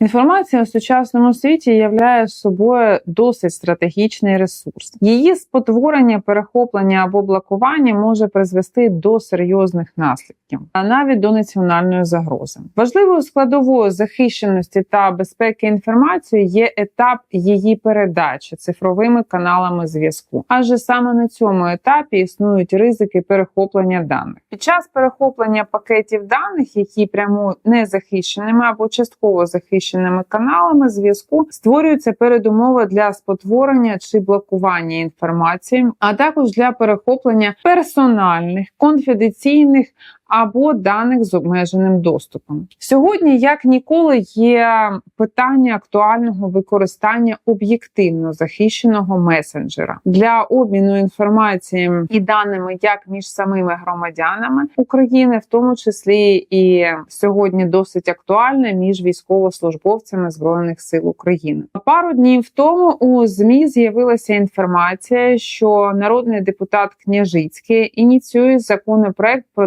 Інформація у сучасному світі являє собою досить стратегічний ресурс. Її спотворення, перехоплення або блокування може призвести до серйозних наслідків, а навіть до національної загрози. Важливою складовою захищеності та безпеки інформації є етап її передачі цифровими каналами зв'язку. Адже саме на цьому етапі існують ризики перехоплення даних. Під час перехоплення пакетів даних, які прямують незахищеними або частково захищеними каналами зв'язку, створюються передумови для спотворення чи блокування інформації, а також для перехоплення персональних, конфіденційних або даних з обмеженим доступом. Сьогодні, як ніколи, є питання актуального використання об'єктивно захищеного месенджера для обміну інформацією і даними як між самими громадянами України, в тому числі і сьогодні досить актуальне між військовослужбовцями збройних сил України. Пару днів тому у змі з'явилася інформація, що народний депутат Княжицький ініціює законопроект про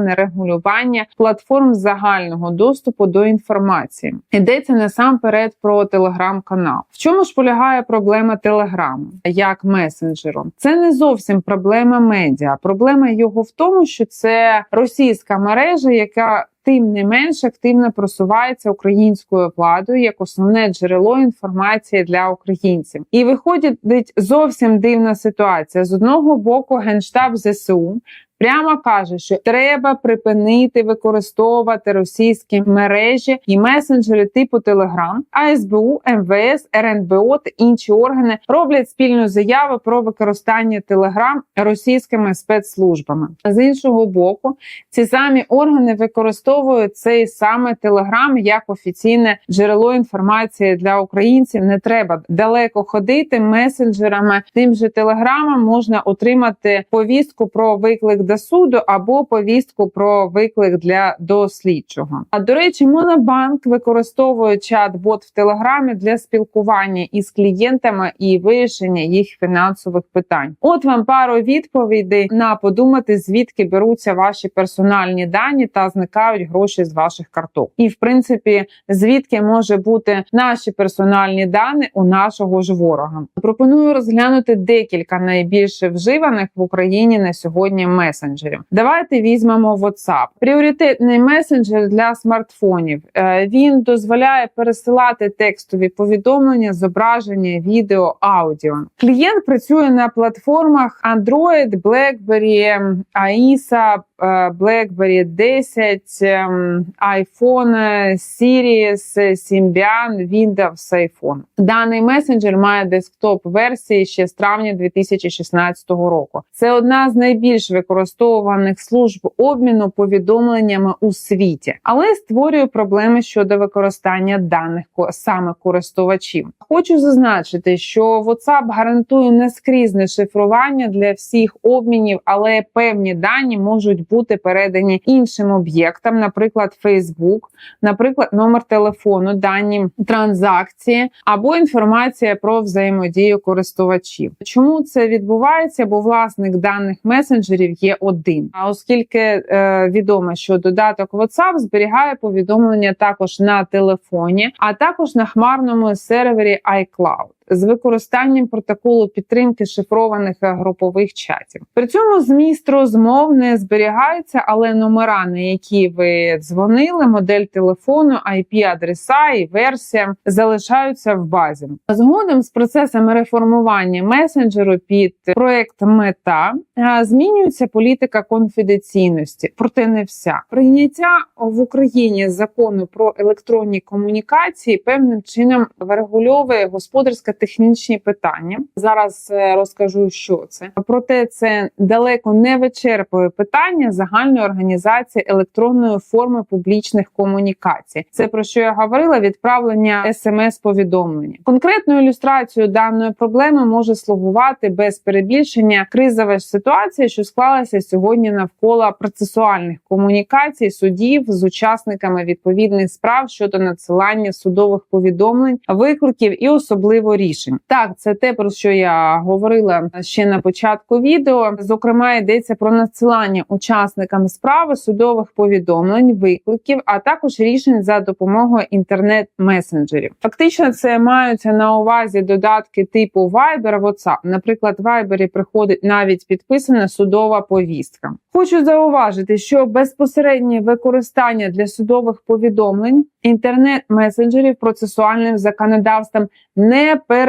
державне регулювання платформ загального доступу до інформації. Йдеться насамперед про телеграм-канал. В чому ж полягає проблема телеграму як месенджеру? Це не зовсім проблема медіа. Проблема його в тому, що це російська мережа, яка Тим не менш активно просувається українською владою як основне джерело інформації для українців, і виходить зовсім дивна ситуація з одного боку генштаб ЗСУ прямо каже, що треба припинити використовувати російські мережі і месенджери типу Телеграм, а СБУ, МВС, РНБО та інші органи роблять спільну заяву про використання Телеграм російськими спецслужбами. З іншого боку, ці самі органи використовують цей саме Телеграм як офіційне джерело інформації для українців. Не треба далеко ходити месенджерами. Тим же телеграмом можна отримати повістку про виклик до суду або повістку про виклик для дослідчого. А до речі, Монобанк використовує чат-бот в Телеграмі для спілкування із клієнтами і вирішення їх фінансових питань. От вам пару відповідей на подумати, звідки беруться ваші персональні дані та зникають гроші з ваших карток. І в принципі, звідки може бути наші персональні дані у нашого ж ворога. Пропоную розглянути декілька найбільше вживаних в Україні на сьогодні месенджерів месенджерів. Давайте візьмемо WhatsApp. Пріоритетний месенджер для смартфонів. Е, він дозволяє пересилати текстові повідомлення, зображення, відео, аудіо. Клієнт працює на платформах Android, BlackBerry, AISA, BlackBerry 10, ем, iPhone, Series, Symbian, Windows iPhone. Даний месенджер має десктоп версії ще з травня 2016 року. Це одна з найбільш використовуваних служб обміну повідомленнями у світі, але створює проблеми щодо використання даних саме користувачів. Хочу зазначити, що WhatsApp гарантує нескрізне шифрування для всіх обмінів, але певні дані можуть бути передані іншим об'єктам, наприклад, Facebook, наприклад, номер телефону, дані транзакції або інформація про взаємодію користувачів. Чому це відбувається? Бо власник даних месенджерів є один. А оскільки е, відомо, що додаток WhatsApp зберігає повідомлення також на телефоні, а також на хмарному сервері iCloud з використанням протоколу підтримки шифрованих групових чатів. При цьому зміст розмов не зберігається, але номера, на які ви дзвонили, модель телефону, IP-адреса і версія залишаються в базі. Згодом з процесами реформування месенджеру під проект мета змінюється політика конфіденційності, проте не вся прийняття в Україні закону про електронні комунікації певним чином врегульовує господарська технічні питання. Зараз е, розкажу, що це проте це далеко не вичерпує питання загальної організації електронної форми публічних комунікацій. Це про що я говорила: відправлення смс-повідомлення. Конкретною ілюстрацією даної проблеми може слугувати без перебільшення кризова ситуація, що склалася сьогодні навколо процесуальних комунікацій судів з учасниками відповідних справ щодо надсилання судових повідомлень, викликів і особливо рішень рішень. Так, це те про що я говорила ще на початку відео. Зокрема, йдеться про надсилання учасникам справи судових повідомлень, викликів, а також рішень за допомогою інтернет-месенджерів. Фактично, це маються на увазі додатки типу Viber, WhatsApp. Наприклад, в Viber приходить навіть підписана судова повістка. Хочу зауважити, що безпосереднє використання для судових повідомлень інтернет-месенджерів процесуальним законодавством не передбачено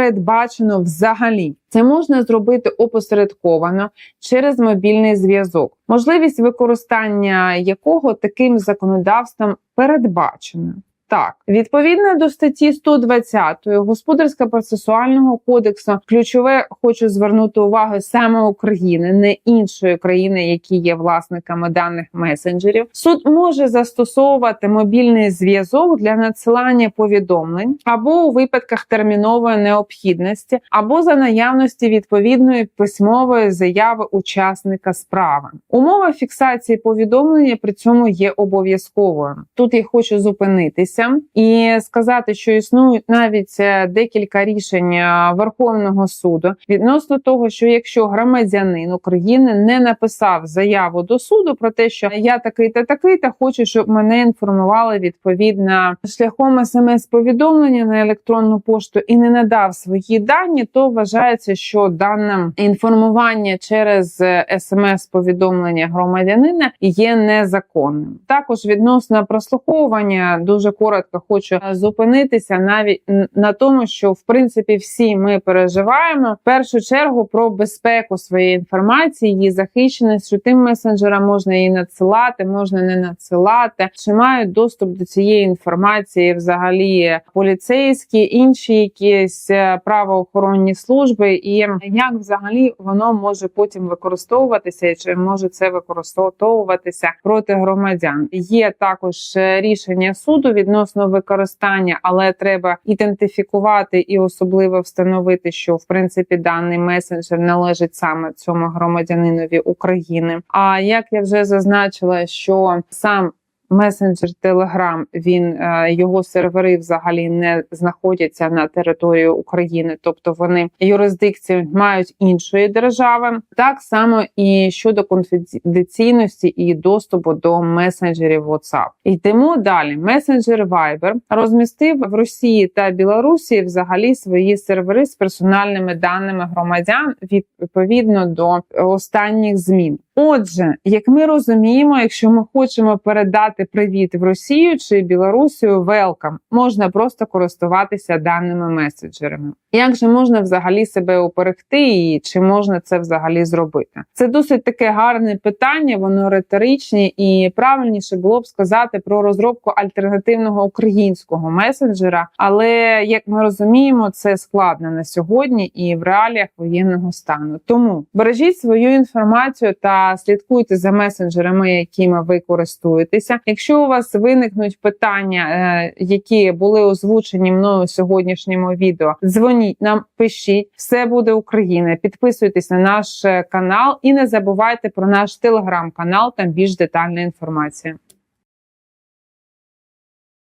взагалі. Це можна зробити опосередковано через мобільний зв'язок, можливість використання якого таким законодавством передбачена. Так, відповідно до статті 120 господарсько процесуального кодексу, ключове хочу звернути увагу саме України, не іншої країни, які є власниками даних месенджерів. Суд може застосовувати мобільний зв'язок для надсилання повідомлень або у випадках термінової необхідності, або за наявності відповідної письмової заяви учасника справи. Умова фіксації повідомлення при цьому є обов'язковою. Тут я хочу зупинитися і сказати, що існують навіть е, декілька рішень е, Верховного суду відносно того, що якщо громадянин України не написав заяву до суду про те, що я такий та такий, та хочу, щоб мене інформували відповідно шляхом смс-повідомлення на електронну пошту і не надав свої дані, то вважається, що дане інформування через смс-повідомлення громадянина є незаконним. Також відносно прослуховування дуже коротко хочу зупинитися навіть на тому, що в принципі всі ми переживаємо в першу чергу про безпеку своєї інформації, її захищеність, що тим месенджерам можна її надсилати, можна не надсилати, чи мають доступ до цієї інформації взагалі поліцейські, інші якісь е, правоохоронні служби, і як взагалі воно може потім використовуватися, і чи може це використовуватися проти громадян? Є також е, рішення суду відносно використання, але треба ідентифікувати і особливо встановити, що в принципі даний месенджер належить саме цьому громадянинові України. А як я вже зазначила, що сам Месенджер Telegram, він е, його сервери взагалі не знаходяться на території України, тобто вони юрисдикцію мають іншої держави. Так само і щодо конфіденційності і доступу до месенджерів WhatsApp. Йдемо далі. Месенджер Viber розмістив в Росії та Білорусі взагалі свої сервери з персональними даними громадян відповідно до останніх змін. Отже, як ми розуміємо, якщо ми хочемо передати привіт в Росію чи Білорусію, welcome, можна просто користуватися даними меседжерами. Як же можна взагалі себе уперегти, і чи можна це взагалі зробити? Це досить таке гарне питання, воно риторичне, і правильніше було б сказати про розробку альтернативного українського месенджера. Але як ми розуміємо, це складно на сьогодні і в реаліях воєнного стану. Тому бережіть свою інформацію та слідкуйте за месенджерами, якими ви користуєтеся. Якщо у вас виникнуть питання, е, які були озвучені мною в сьогоднішньому відео, дзвоніть нам, пишіть, все буде Україна. Підписуйтесь на наш е, канал і не забувайте про наш телеграм-канал. Там більш детальна інформація.